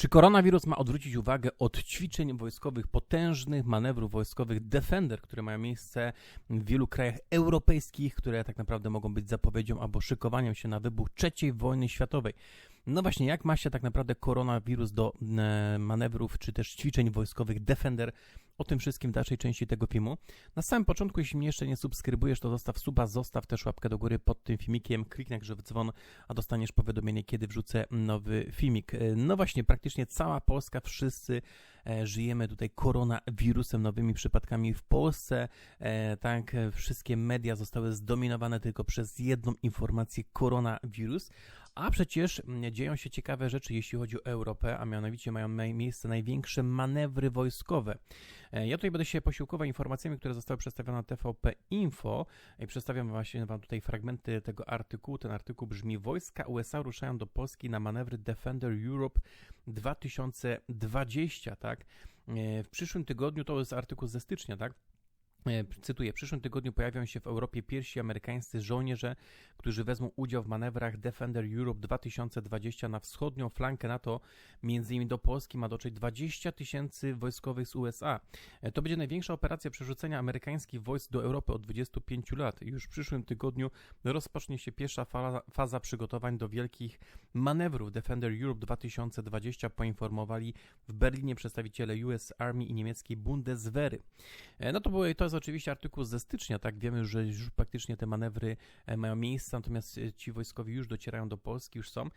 Czy koronawirus ma odwrócić uwagę od ćwiczeń wojskowych, potężnych manewrów wojskowych Defender, które mają miejsce w wielu krajach europejskich, które tak naprawdę mogą być zapowiedzią albo szykowaniem się na wybuch III wojny światowej? No właśnie, jak ma się tak naprawdę koronawirus do e, manewrów czy też ćwiczeń wojskowych Defender? O tym wszystkim w dalszej części tego filmu. Na samym początku, jeśli mnie jeszcze nie subskrybujesz, to zostaw suba, zostaw też łapkę do góry pod tym filmikiem, kliknij grze w dzwon, a dostaniesz powiadomienie, kiedy wrzucę nowy filmik. E, no właśnie, praktycznie cała Polska, wszyscy e, żyjemy tutaj koronawirusem, nowymi przypadkami w Polsce. Tak, wszystkie media zostały zdominowane tylko przez jedną informację koronawirus. A przecież mm, dzieją się ciekawe rzeczy, jeśli chodzi o Europę, a mianowicie mają miejsce największe manewry wojskowe. E, ja tutaj będę się posiłkował informacjami, które zostały przedstawione na TVP Info i przedstawiam właśnie Wam tutaj fragmenty tego artykułu. Ten artykuł brzmi: Wojska USA ruszają do Polski na manewry Defender Europe 2020, tak? E, w przyszłym tygodniu, to jest artykuł ze stycznia, tak? E, cytuję, w przyszłym tygodniu pojawią się w Europie pierwsi amerykańscy żołnierze, którzy wezmą udział w manewrach Defender Europe 2020 na wschodnią flankę NATO. Między innymi do Polski ma dotrzeć 20 tysięcy wojskowych z USA. E, to będzie największa operacja przerzucenia amerykańskich wojsk do Europy od 25 lat. Już w przyszłym tygodniu rozpocznie się pierwsza faza, faza przygotowań do wielkich manewrów Defender Europe 2020, poinformowali w Berlinie przedstawiciele US Army i niemieckiej Bundeswehry. E, no to były to jest oczywiście artykuł ze stycznia, tak? Wiemy, że już praktycznie te manewry e, mają miejsce, natomiast e, ci wojskowi już docierają do Polski, już są.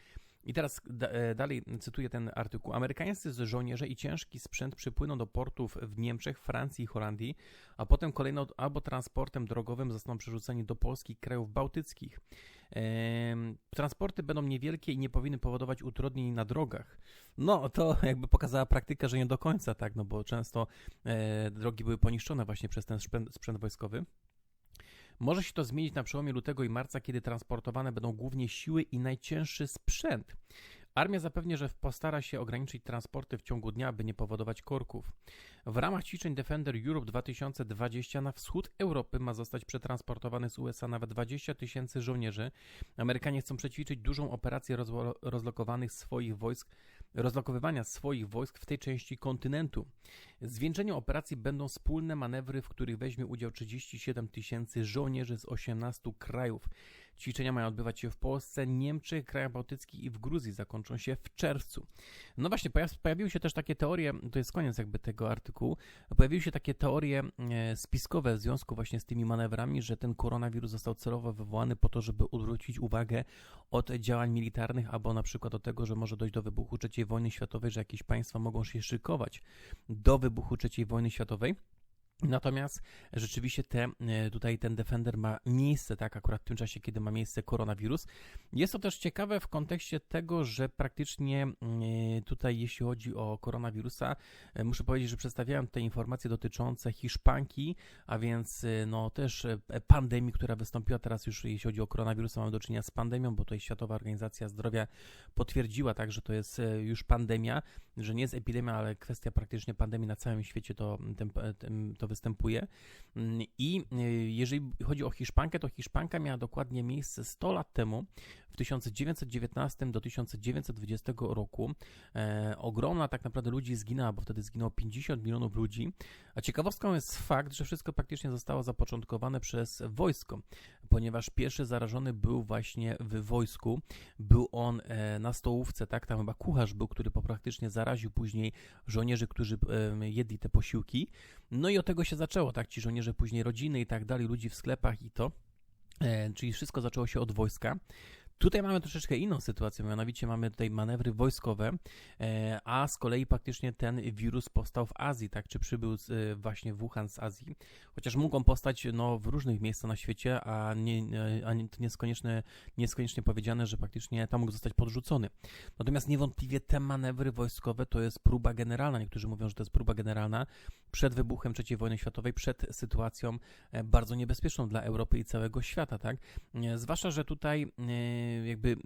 I teraz e, dalej cytuję ten artykuł. Amerykańscy żołnierze i ciężki sprzęt przypłyną do portów w Niemczech, Francji i Holandii, a potem kolejno albo transportem drogowym zostaną przerzuceni do Polski krajów bałtyckich. Transporty będą niewielkie i nie powinny powodować utrudnień na drogach. No, to jakby pokazała praktyka, że nie do końca tak, no bo często e, drogi były poniszczone właśnie przez ten sprzęt wojskowy. Może się to zmienić na przełomie lutego i marca, kiedy transportowane będą głównie siły i najcięższy sprzęt. Armia zapewnia, że postara się ograniczyć transporty w ciągu dnia, by nie powodować korków. W ramach ćwiczeń Defender Europe 2020 na wschód Europy ma zostać przetransportowany z USA nawet 20 tysięcy żołnierzy. Amerykanie chcą przećwiczyć dużą operację rozlokowanych swoich wojsk rozlokowywania swoich wojsk w tej części kontynentu. Zwieńczeniem operacji będą wspólne manewry, w których weźmie udział 37 tysięcy żołnierzy z 18 krajów. Ćwiczenia mają odbywać się w Polsce, Niemczech, krajach bałtyckich i w Gruzji. Zakończą się w czerwcu. No właśnie, pojawiły się też takie teorie, to jest koniec jakby tego artykułu, pojawiły się takie teorie e, spiskowe w związku właśnie z tymi manewrami, że ten koronawirus został celowo wywołany po to, żeby odwrócić uwagę od działań militarnych albo na przykład od tego, że może dojść do wybuchu III wojny światowej, że jakieś państwa mogą się szykować do wybuchu III wojny światowej. Natomiast rzeczywiście te, e, tutaj ten Defender ma miejsce, tak, akurat w tym czasie, kiedy ma miejsce koronawirus. Jest to też ciekawe w kontekście tego, że praktycznie e, tutaj, jeśli chodzi o koronawirusa, e, muszę powiedzieć, że przedstawiałem te informacje dotyczące Hiszpanki, a więc no też pandemii, która wystąpiła teraz już, jeśli chodzi o koronawirusa, mamy do czynienia z pandemią, bo tutaj Światowa Organizacja Zdrowia potwierdziła tak, że to jest już pandemia, że nie jest epidemia, ale kwestia praktycznie pandemii na całym świecie to, ten, ten, to występuje. Mm, I y, jeżeli chodzi o Hiszpankę, to Hiszpanka miała dokładnie miejsce 100 lat temu, w 1919 do 1920 roku. E, ogromna tak naprawdę ludzi zginęła, bo wtedy zginęło 50 milionów ludzi. A ciekawostką jest fakt, że wszystko praktycznie zostało zapoczątkowane przez wojsko, ponieważ pierwszy zarażony był właśnie w wojsku. Był on e, na stołówce, tak, tam chyba kucharz był, który praktycznie zaraził później żołnierzy, którzy e, jedli te posiłki. No i od tego się zaczęło, tak, ci żołnierze później rodziny i tak dalej, ludzi w sklepach i to. E, czyli wszystko zaczęło się od wojska. Tutaj mamy troszeczkę inną sytuację, mianowicie mamy tutaj manewry wojskowe, e, a z kolei praktycznie ten wirus powstał w Azji, tak, czy przybył z, e, właśnie Wuhan z Azji, chociaż mógł on powstać no, w różnych miejscach na świecie, a, nie, e, a nie, to nie jest, koniecznie, nie jest koniecznie powiedziane, że praktycznie tam mógł zostać podrzucony. Natomiast niewątpliwie te manewry wojskowe to jest próba generalna, niektórzy mówią, że to jest próba generalna. Przed wybuchem III wojny światowej, przed sytuacją bardzo niebezpieczną dla Europy i całego świata, tak, zwłaszcza, że tutaj jakby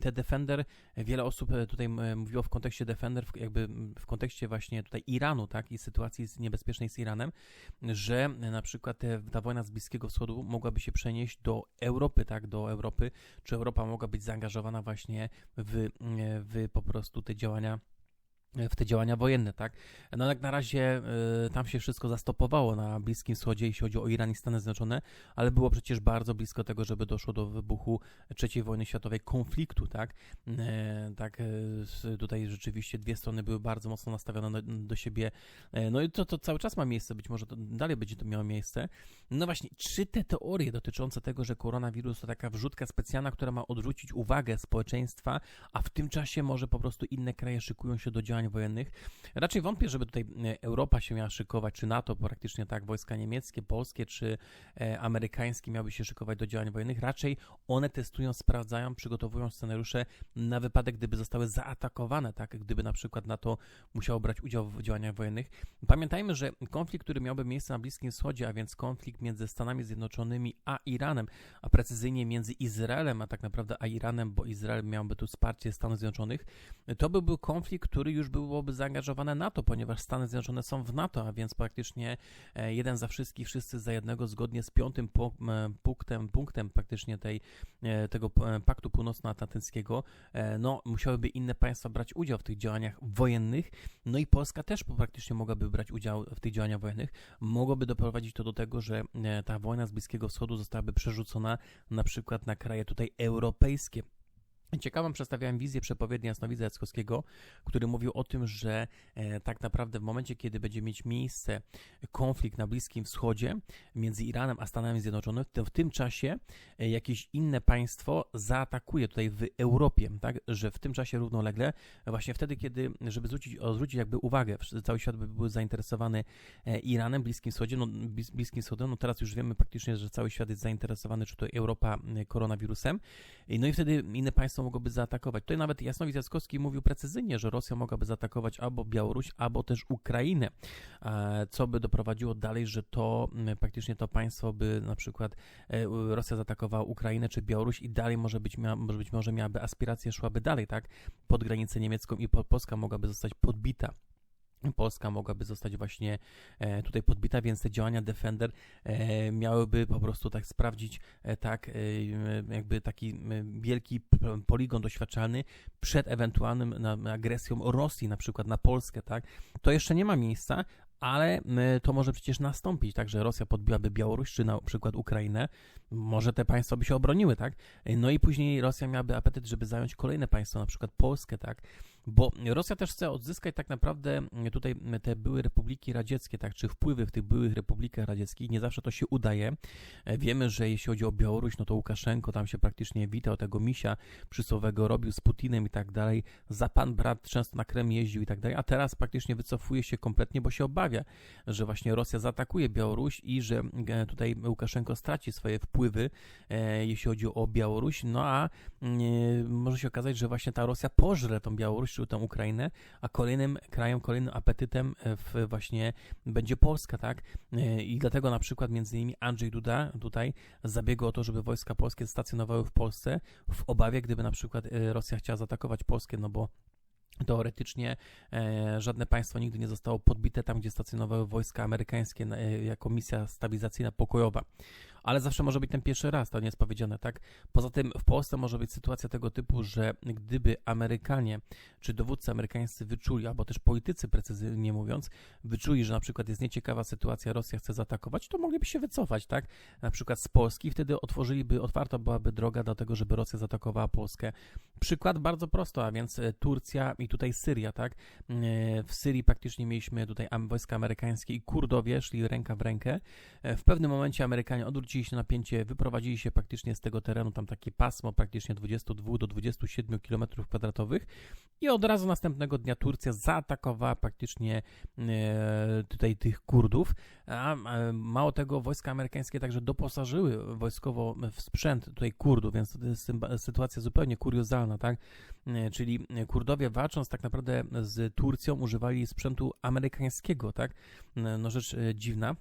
te Defender, wiele osób e, tutaj mówiło w kontekście Defender, jakby w kontekście właśnie tutaj Iranu, tak, i sytuacji niebezpiecznej z Iranem, że na przykład ta wojna z Bliskiego Wschodu mogłaby się przenieść do Europy, tak, do Europy, czy Europa mogła być zaangażowana właśnie w, w po prostu te działania w te działania wojenne, tak? No jak na razie y, tam się wszystko zastopowało na Bliskim Wschodzie, jeśli chodzi o Iran i Stany Zjednoczone, ale było przecież bardzo blisko tego, żeby doszło do wybuchu III wojny światowej, konfliktu, tak? Y, tak, y, tutaj rzeczywiście dwie strony były bardzo mocno nastawione do, do siebie, no i to, to cały czas ma miejsce, być może to dalej będzie to miało miejsce. No właśnie, czy te teorie dotyczące tego, że koronawirus to taka wrzutka specjalna, która ma odwrócić uwagę społeczeństwa, a w tym czasie może po prostu inne kraje szykują się do działań wojennych. Raczej wątpię, żeby tutaj e, Europa się miała szykować, czy NATO praktycznie tak, wojska niemieckie, polskie, czy e, amerykańskie miały się szykować do działań wojennych. Raczej one testują, sprawdzają, przygotowują scenariusze na wypadek, gdyby zostały zaatakowane, tak, gdyby na przykład NATO musiało brać udział w działaniach wojennych. Pamiętajmy, że konflikt, który miałby miejsce na Bliskim Wschodzie, a więc konflikt między Stanami Zjednoczonymi a Iranem, a precyzyjnie między Izraelem, a tak naprawdę a Iranem, bo Izrael miałby tu wsparcie Stanów Zjednoczonych, to by był konflikt, który już byłoby zaangażowane NATO, ponieważ Stany Zjednoczone są w NATO, a więc praktycznie e, jeden za wszystkich, wszyscy za jednego, zgodnie z piątym punktem, punktem praktycznie tej, e, tego Paktu Północnoatlantyckiego, e, no musiałyby inne państwa brać udział w tych działaniach wojennych, no i Polska też praktycznie mogłaby brać udział w tych działaniach wojennych. Mogłoby doprowadzić to do tego, że ta wojna z Bliskiego Wschodu zostałaby przerzucona na przykład na kraje tutaj europejskie. Ciekawą przedstawiałem wizję przepowiedni Jasnowidza Jackowskiego, który mówił o tym, że e, tak naprawdę w momencie, kiedy będzie mieć miejsce konflikt na Bliskim Wschodzie między Iranem a Stanami Zjednoczonymi, to w tym czasie e, jakieś inne państwo zaatakuje tutaj w Europie, tak, że w tym czasie równolegle, właśnie wtedy, kiedy, żeby zwrócić, zwrócić jakby uwagę, cały świat by był zainteresowany e, Iranem, Bliskim Wschodzie, no Bliskim Wschodem, no teraz już wiemy praktycznie, że cały świat jest zainteresowany, czy to Europa koronawirusem, no i wtedy inne państwo państwo mogłoby zaatakować. Tutaj nawet Jasnowic Jackowski mówił precyzyjnie, że Rosja mogłaby zaatakować albo Białoruś, albo też Ukrainę, co by doprowadziło dalej, że to praktycznie to państwo by na przykład e, Rosja zaatakowała Ukrainę czy Białoruś i dalej może być, może być może miałaby aspiracje, szłaby dalej, tak, pod granicę niemiecką i Polska mogłaby zostać podbita. Polska mogłaby zostać właśnie e, tutaj podbita, więc te działania Defender e, miałyby po prostu tak sprawdzić e, tak jakby taki wielki poligon doświadczalny przed ewentualnym agresją Rosji na przykład na Polskę, tak? To jeszcze nie ma miejsca, ale to może przecież nastąpić, tak, że Rosja podbiłaby Białoruś, czy na przykład Ukrainę, może te państwa by się obroniły, tak, no i później Rosja miałaby apetyt, żeby zająć kolejne państwo, na przykład Polskę, tak, bo Rosja też chce odzyskać tak naprawdę tutaj te były republiki radzieckie, tak, czy wpływy w tych byłych republikach radzieckich, nie zawsze to się udaje. Wiemy, że jeśli chodzi o Białoruś, no to Łukaszenko tam się praktycznie witał, tego misia przysłowego robił z Putinem i tak dalej, za pan brat często na Krem jeździł i tak dalej, a teraz praktycznie wycofuje się kompletnie, bo się obawia, że właśnie Rosja zaatakuje Białoruś i że e, tutaj Łukaszenko straci swoje wpływy, e, jeśli chodzi o Białoruś, no a e, może się okazać, że właśnie ta Rosja pożre tą Białoruś, tę Ukrainę, a kolejnym krajem, kolejnym apetytem w właśnie będzie Polska, tak? I dlatego na przykład między innymi Andrzej Duda tutaj zabiegł o to, żeby wojska polskie stacjonowały w Polsce w obawie, gdyby na przykład Rosja chciała zaatakować Polskę, no bo Teoretycznie e, żadne państwo nigdy nie zostało podbite tam, gdzie stacjonowały wojska amerykańskie e, jako misja stabilizacyjna pokojowa ale zawsze może być ten pierwszy raz, to nie jest powiedziane, tak? Poza tym w Polsce może być sytuacja tego typu, że gdyby Amerykanie czy dowódcy amerykańscy wyczuli, albo też politycy precyzyjnie mówiąc, wyczuli, że na przykład jest nieciekawa sytuacja, Rosja chce zaatakować, to mogliby się wycofać, tak? Na przykład z Polski, wtedy otworzyliby, otwarta byłaby droga do tego, żeby Rosja zaatakowała Polskę. Przykład bardzo prosto, a więc e, Turcja i tutaj Syria, tak? E, w Syrii praktycznie mieliśmy tutaj wojska amerykańskie i Kurdowie szli ręka w rękę. E, w pewnym momencie Amerykanie odwrócili zwiększyli się napięcie, wyprowadzili się praktycznie z tego terenu, tam takie pasmo praktycznie 22 do 27 km kwadratowych i od razu następnego dnia Turcja zaatakowała praktycznie e, tutaj tych Kurdów, a e, mało tego wojska amerykańskie także doposażyły wojskowo w sprzęt tutaj Kurdów, więc to jest sytuacja zupełnie kuriozalna, tak? E, czyli Kurdowie walcząc tak naprawdę z Turcją używali sprzętu amerykańskiego, tak? No rzecz dziwna.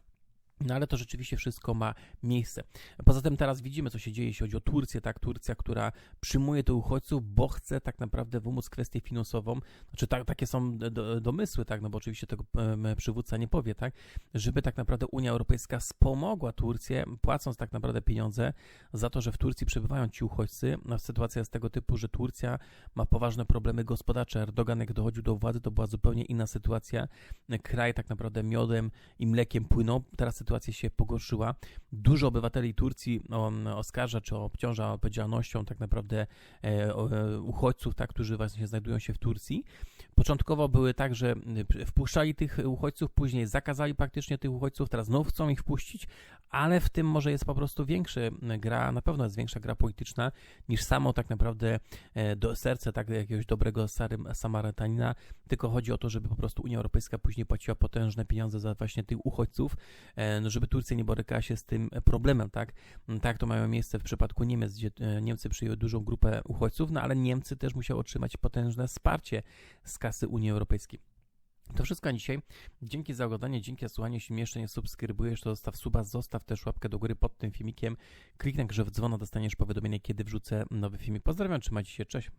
No ale to rzeczywiście wszystko ma miejsce. Poza tym teraz widzimy, co się dzieje, jeśli chodzi o Turcję, tak, Turcja, która przyjmuje tych uchodźców, bo chce tak naprawdę wymóc kwestię finansową, znaczy tak, takie są do, domysły, tak, no bo oczywiście tego przywódca nie powie, tak, żeby tak naprawdę Unia Europejska wspomogła Turcję, płacąc tak naprawdę pieniądze za to, że w Turcji przebywają ci uchodźcy. No, sytuacja jest tego typu, że Turcja ma poważne problemy gospodarcze. Erdogan, jak dochodził do władzy, to była zupełnie inna sytuacja. Kraj tak naprawdę miodem i mlekiem płynął. Teraz sytuacja się pogorszyła. Dużo obywateli Turcji oskarża czy obciąża odpowiedzialnością tak naprawdę e, e, uchodźców, tak, którzy właśnie znajdują się w Turcji. Początkowo były tak, że y, wpuszczali tych uchodźców, później zakazali praktycznie tych uchodźców, teraz znów chcą ich wpuścić, ale w tym może jest po prostu większy gra, na pewno jest większa gra polityczna niż samo tak naprawdę e, do serce tak jakiegoś dobrego Samarytanina, tylko chodzi o to, żeby po prostu Unia Europejska później płaciła potężne pieniądze za właśnie tych uchodźców, e, no żeby Turcja nie borykała się z tym problemem, tak? Tak to mają miejsce w przypadku Niemiec, gdzie e, Niemcy przyjęły dużą grupę uchodźców, no ale Niemcy też musiały otrzymać potężne wsparcie z kasy Unii Europejskiej. To wszystko na dzisiaj. Dzięki za oglądanie, dzięki za słuchanie. Jeśli mnie jeszcze nie subskrybujesz, to zostaw suba, zostaw też łapkę do góry pod tym filmikiem. Kliknij grze w dzwono, dostaniesz powiadomienie, kiedy wrzucę nowy filmik. Pozdrawiam, trzymajcie się, cześć.